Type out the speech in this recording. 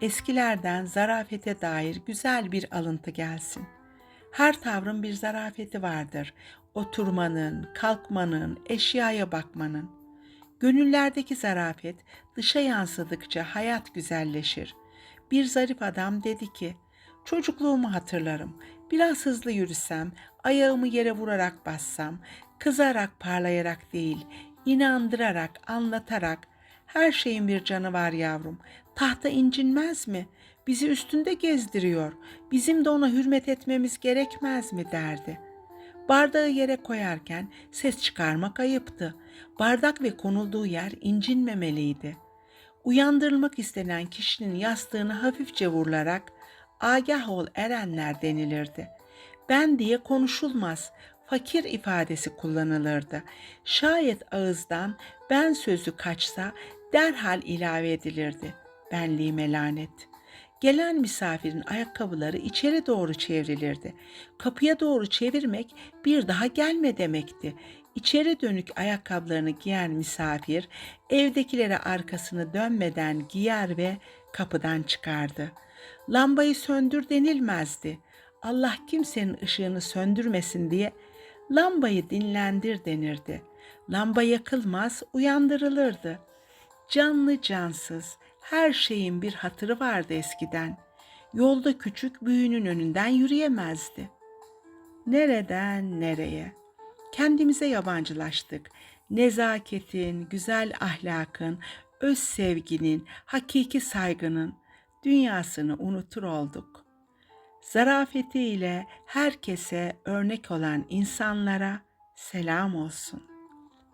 eskilerden zarafete dair güzel bir alıntı gelsin. Her tavrın bir zarafeti vardır. Oturmanın, kalkmanın, eşyaya bakmanın. Gönüllerdeki zarafet dışa yansıdıkça hayat güzelleşir. Bir zarif adam dedi ki, çocukluğumu hatırlarım. Biraz hızlı yürüsem, ayağımı yere vurarak bassam, kızarak parlayarak değil, inandırarak, anlatarak, her şeyin bir canı var yavrum. Tahta incinmez mi? Bizi üstünde gezdiriyor. Bizim de ona hürmet etmemiz gerekmez mi derdi. Bardağı yere koyarken ses çıkarmak ayıptı. Bardak ve konulduğu yer incinmemeliydi. Uyandırılmak istenen kişinin yastığını hafifçe vurularak agah ol erenler denilirdi. Ben diye konuşulmaz, fakir ifadesi kullanılırdı. Şayet ağızdan ben sözü kaçsa derhal ilave edilirdi. Benliğime lanet. Gelen misafirin ayakkabıları içeri doğru çevrilirdi. Kapıya doğru çevirmek bir daha gelme demekti. İçeri dönük ayakkabılarını giyen misafir evdekilere arkasını dönmeden giyer ve kapıdan çıkardı. Lambayı söndür denilmezdi. Allah kimsenin ışığını söndürmesin diye lambayı dinlendir denirdi. Lamba yakılmaz, uyandırılırdı. Canlı cansız, her şeyin bir hatırı vardı eskiden. Yolda küçük büyüğünün önünden yürüyemezdi. Nereden nereye? Kendimize yabancılaştık. Nezaketin, güzel ahlakın, öz sevginin, hakiki saygının dünyasını unutur olduk. Zarafetiyle herkese örnek olan insanlara selam olsun.''